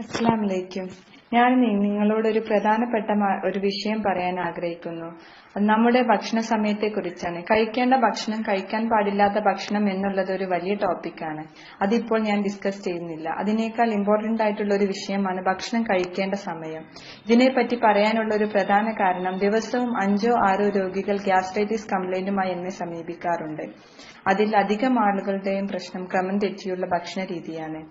അസ്സലാം അലൈക്കും. ഞാൻ നിങ്ങളോട് ഒരു പ്രധാനപ്പെട്ട ഒരു വിഷയം പറയാൻ ആഗ്രഹിക്കുന്നു. നമ്മുടെ ഭക്ഷണ സമയത്തെ കുറിച്ചാണ് കഴിക്കേണ്ട ഭക്ഷണം കഴിക്കാൻ പാടില്ലാത്ത ഭക്ഷണം എന്നുള്ളത് ഒരു വലിയ ടോപ്പിക്കാണ്. അതിപ്പോൾ ഞാൻ ഡിസ്കസ് ചെയ്യുന്നില്ല. അതിനേക്കാൾ ഇമ്പോർട്ടന്റ് ആയിട്ടുള്ള ഒരു വിഷയമാണ് ഭക്ഷണം കഴിക്കേണ്ട സമയം. ഇതിനെപ്പറ്റി പറയാനുള്ള ഒരു പ്രധാന കാരണം ദിവസവും അഞ്ചോ ആറോ രോഗികൾ ഗ്യാസ്ട്രൈറ്റിസ് കംപ്ലൈന്റുമായി എന്നെ സമീപിക്കാറുണ്ട്. അതിൽ അധികം ആളുകളുടെയും പ്രശ്നം ക്രമം തെറ്റിയുള്ള ഭക്ഷണ രീതിയാണ്.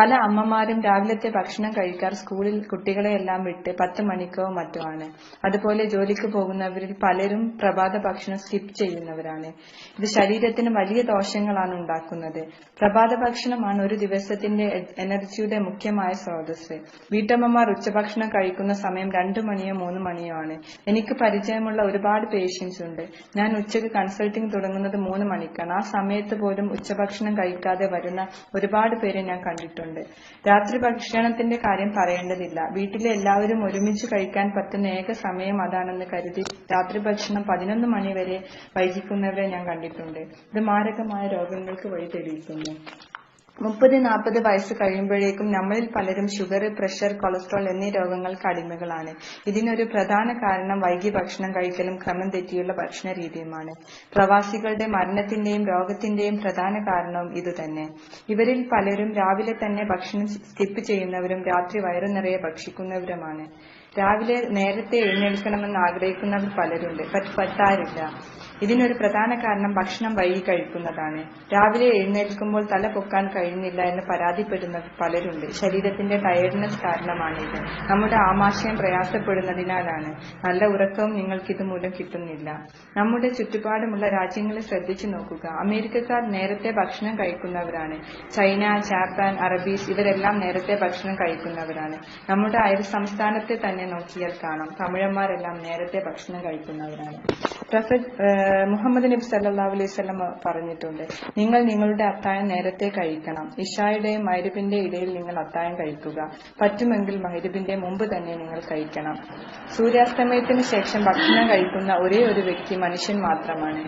പല അമ്മമാരും രാവിലത്തെ ഭക്ഷണം കഴിക്കാർ സ്കൂളിൽ കുട്ടികളെയെല്ലാം വിട്ട് പത്ത് മണിക്കോ മറ്റോ ആണ്. അതുപോലെ ജോലിക്ക് പോകുന്നവരിൽ പലരും പ്രഭാത ഭക്ഷണം സ്കിപ്പ് ചെയ്യുന്നവരാണ്. ഇത് ശരീരത്തിന് വലിയ ദോഷങ്ങളാണ് ഉണ്ടാക്കുന്നത്. പ്രഭാത ഭക്ഷണമാണ് ഒരു ദിവസത്തിന്റെ എനർജിയുടെ മുഖ്യമായ സ്രോതസ് വീട്ടമ്മമാർ ഉച്ചഭക്ഷണം കഴിക്കുന്ന സമയം രണ്ടു മണിയോ മൂന്ന് മണിയോ ആണ്. എനിക്ക് പരിചയമുള്ള ഒരുപാട് പേഷ്യൻസ് ഉണ്ട്. ഞാൻ ഉച്ചയ്ക്ക് കൺസൾട്ടിംഗ് തുടങ്ങുന്നത് മൂന്ന് മണിക്കാണ്. ആ സമയത്ത് പോലും ഉച്ചഭക്ഷണം കഴിക്കാതെ വരുന്ന ഒരുപാട് പേരെ ഞാൻ കണ്ടിട്ടുണ്ട്. രാത്രി ഭക്ഷണത്തിന്റെ കാര്യം പറയേണ്ടതില്ല. വീട്ടിലെ എല്ലാവരും ഒരുമിച്ച് കഴിക്കാൻ പറ്റുന്ന ഏക സമയം അതാണെന്ന് കരുതി രാത്രി ഭക്ഷണം പതിനൊന്ന് മണി വരെ വൈകിക്കുന്നവരെ ഞാൻ കണ്ടിട്ടുണ്ട്. ഇത് മാരകമായ രോഗങ്ങൾക്ക് വഴി തെളിയിക്കുന്നു. മുപ്പത് നാൽപ്പത് വയസ്സ് കഴിയുമ്പോഴേക്കും നമ്മളിൽ പലരും ഷുഗർ പ്രഷർ കൊളസ്ട്രോൾ എന്നീ രോഗങ്ങൾക്ക് അടിമകളാണ്. ഇതിനൊരു പ്രധാന കാരണം വൈകി ഭക്ഷണം കഴിക്കലും ക്രമം തെറ്റിയുള്ള ഭക്ഷണ രീതിയുമാണ്. പ്രവാസികളുടെ മരണത്തിന്റെയും രോഗത്തിന്റെയും പ്രധാന കാരണവും ഇതുതന്നെ. ഇവരിൽ പലരും രാവിലെ തന്നെ ഭക്ഷണം സ്കിപ്പ് ചെയ്യുന്നവരും രാത്രി വയറു നിറയെ ഭക്ഷിക്കുന്നവരുമാണ്. രാവിലെ നേരത്തെ എഴുന്നേൽക്കണമെന്ന് ആഗ്രഹിക്കുന്നവർ പലരുണ്ട്. പറ്റാറില്ല ഇതിനൊരു പ്രധാന കാരണം ഭക്ഷണം വൈകി കഴിക്കുന്നതാണ്. രാവിലെ എഴുന്നേൽക്കുമ്പോൾ തല പൊക്കാൻ കഴിയുന്നില്ല എന്ന് പരാതിപ്പെടുന്ന പലരുണ്ട്. ശരീരത്തിന്റെ ടയർഡ്നെസ് കാരണമാണിത്. നമ്മുടെ ആമാശയം പ്രയാസപ്പെടുന്നതിനാലാണ്. നല്ല ഉറക്കവും നിങ്ങൾക്ക് ഇതുമൂലം കിട്ടുന്നില്ല. നമ്മുടെ ചുറ്റുപാടുമുള്ള രാജ്യങ്ങളെ ശ്രദ്ധിച്ചു നോക്കുക. അമേരിക്കക്കാർ നേരത്തെ ഭക്ഷണം കഴിക്കുന്നവരാണ്. ചൈന ജാപ്പാൻ അറബീസ് ഇവരെല്ലാം നേരത്തെ ഭക്ഷണം കഴിക്കുന്നവരാണ്. നമ്മുടെ അയൽ സംസ്ഥാനത്തെ തന്നെ നോക്കിയാൽ കാണാം തമിഴന്മാരെല്ലാം നേരത്തെ ഭക്ഷണം കഴിക്കുന്നവരാണ്. മുഹമ്മദ് നബി സല്ലാ അലൈഹി വസല്ലം പറഞ്ഞിട്ടുണ്ട് നിങ്ങൾ നിങ്ങളുടെ അത്തായം നേരത്തെ കഴിക്കണം. ഇഷായുടെയും മൈരുബിന്റെ ഇടയിൽ നിങ്ങൾ അത്തായം കഴിക്കുക. പറ്റുമെങ്കിൽ മൈരുബിന്റെ മുമ്പ് തന്നെ നിങ്ങൾ കഴിക്കണം. സൂര്യാസ്തമയത്തിന് ശേഷം ഭക്ഷണം കഴിക്കുന്ന ഒരേ ഒരു വ്യക്തി മനുഷ്യൻ മാത്രമാണ്.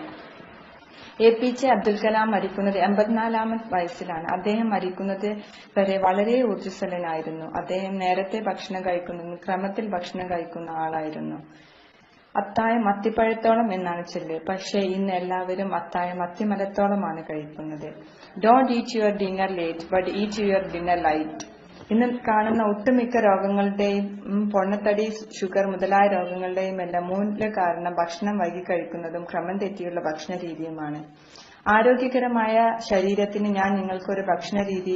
A P J Abdul Kalam മരിക്കുന്നത് എൺപത്തിനാലാമത് വയസ്സിലാണ്. അദ്ദേഹം മരിക്കുന്നത് വരെ വളരെ ഊർജസ്വലനായിരുന്നു. അദ്ദേഹം നേരത്തെ ഭക്ഷണം കഴിക്കുന്നു ക്രമത്തിൽ ഭക്ഷണം കഴിക്കുന്ന ആളായിരുന്നു. അത്തായം അത്തിപ്പഴത്തോളം എന്നാണ് ചൊല്ല്. പക്ഷേ ഇന്ന് എല്ലാവരും അത്തായം അത്തിമരത്തോളമാണ് കഴിക്കുന്നത്. Don't eat your dinner late but eat your dinner light ഇന്ന് കാണുന്ന ഒട്ടുമിക്ക രോഗങ്ങളുടെയും പൊണ്ണത്തടി ഷുഗർ മുതലായ രോഗങ്ങളുടെയും എല്ലാം മൂല കാരണം ഭക്ഷണം വൈകി കഴിക്കുന്നതും ക്രമം തെറ്റിയുള്ള ഭക്ഷണ രീതിയുമാണ്. ആരോഗ്യകരമായ ശരീരത്തിന് ഞാൻ നിങ്ങൾക്കൊരു ഭക്ഷണ രീതി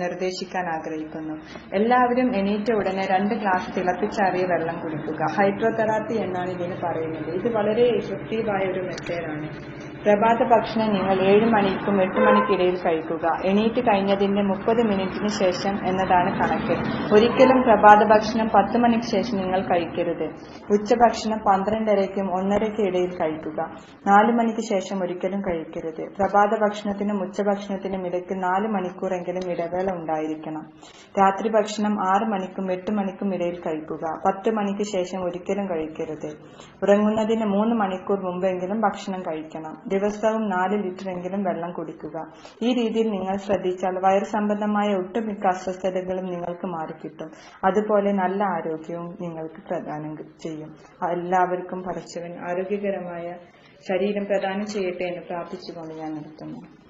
നിർദ്ദേശിക്കാൻ ആഗ്രഹിക്കുന്നു. എല്ലാവരും എണീറ്റ ഉടനെ രണ്ട് ഗ്ലാസ് തിളപ്പിച്ചാറിയ വെള്ളം കുടിക്കുക. ഹൈഡ്രോതെറാപ്പി എന്നാണ് ഇതിന് പറയുന്നത്. ഇത് വളരെ എഫക്റ്റീവായ ഒരു മെത്തേഡാണ് പ്രഭാത ഭക്ഷണം നിങ്ങൾ ഏഴ് മണിക്കും എട്ട് മണിക്കിടയിൽ കഴിക്കുക. എണീറ്റ് കഴിഞ്ഞതിന്റെ മുപ്പത് മിനിറ്റിന് ശേഷം എന്നതാണ് കണക്ക്. ഒരിക്കലും പ്രഭാത ഭക്ഷണം പത്ത് മണിക്ക് ശേഷം നിങ്ങൾ കഴിക്കരുത്. ഉച്ചഭക്ഷണം പന്ത്രണ്ടരയ്ക്കും ഒന്നരയ്ക്കും ഇടയിൽ കഴിക്കുക. നാല് മണിക്ക് ശേഷം ഒരിക്കലും കഴിക്കരുത്. പ്രഭാത ഭക്ഷണത്തിനും ഉച്ചഭക്ഷണത്തിനും ഇടയ്ക്ക് നാല് മണിക്കൂറെങ്കിലും ഇടവേള ഉണ്ടായിരിക്കണം. രാത്രി ഭക്ഷണം ആറ് മണിക്കും എട്ട് മണിക്കും ഇടയിൽ കഴിക്കുക. പത്ത് മണിക്ക് ശേഷം ഒരിക്കലും കഴിക്കരുത്. ഉറങ്ങുന്നതിന് മൂന്ന് മണിക്കൂർ മുമ്പെങ്കിലും ഭക്ഷണം കഴിക്കണം. ദിവസവും നാല് ലിറ്ററെങ്കിലും വെള്ളം കുടിക്കുക. ഈ രീതിയിൽ നിങ്ങൾ ശ്രദ്ധിച്ചാൽ വയറു സംബന്ധമായ ഒട്ടുമിക്ക അസ്വസ്ഥതകളും നിങ്ങൾക്ക് മാറിക്കിട്ടും. അതുപോലെ നല്ല ആരോഗ്യവും നിങ്ങൾക്ക് പ്രദാനം ചെയ്യും. എല്ലാവർക്കും പടച്ചവൻ ആരോഗ്യകരമായ ശരീരം പ്രദാനം ചെയ്യട്ടെ എന്ന് പ്രാർത്ഥിച്ചുകൊണ്ട് ഞാൻ നിർത്തുന്നു.